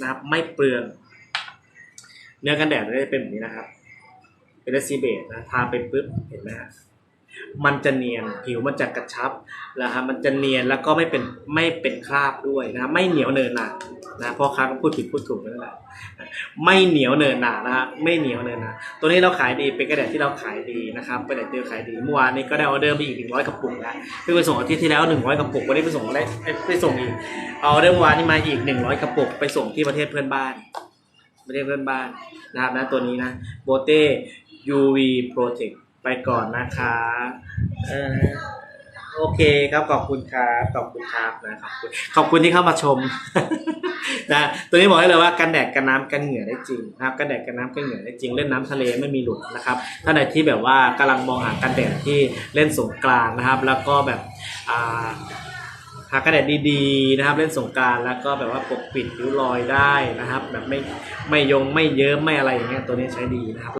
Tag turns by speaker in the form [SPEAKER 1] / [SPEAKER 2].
[SPEAKER 1] นะครับ ไม่เปลืองเนื้อกันแดดก็จะเป็นแบบนี้นะครับ เป็นเรซิเบตนะทาไปปุ๊บเห็นไหมฮะมันจะเนียนผิวมันจะกระชับนะครับมันจะเนียนแล้วก็ไม่เป็นไม่เป็นคราบด้วยนะไม่เหนียวเนินหนา นะพ่อค้าก็พูดผิดพูดถูกนั่นแหละไม่เหนียวเนินหนานะฮะไม่เหนียวเนินหนาตัวนี้เราขายดีเป็นกระดาษที่เราขายดีนะครับกระดาษที่เราขายดีเมื่อวานนี้ก็ได้ออเดอร์ไปอีกหนึ่งร้อยกระปุกนะเพิ่งไปส่งอาทิตย์ที่แล้วหนึ่งร้อยกระปุกวันนี้ไปส่งอะไรไปส่งอีกเอาเดอร์เมื่อวานนี้มาอีกหนึ่งร้อยกระปุกไปส่งที่ประเทศเพื่อนบ้านประเทศเพื่อนบ้านนะครับนะตัวนี้นะโบเต้ UV Protect ไปก่อนนะคะเออโอเคครับขอบคุณครับขอบคุณครับนะขอบคุณขอบคุณที่เข้ามาชม นะตัวนี้บอกให้เลยว่ากันแดดกันน้ำกันเหงื่อได้จริงนะครับกันแดดกันน้ำกันเหงื่อได้จริง เล่นน้ำทะเลไม่มีหลุดนะครับท่านใดที่แบบว่ากำลังมองหากันแดดที่เล่นสงกรานนะครับ แล้วก็แบบอ่าหากระแดดดีๆนะครับเล่นสงกรารแล้วก็แบบว่าปกปิดริ้วรอยได้นะครับ แบบไม่ไม่ยงไม่เยิ้มไม่อะไรอย่างเงี้ยตัวนี้ใช้ดีนะครับ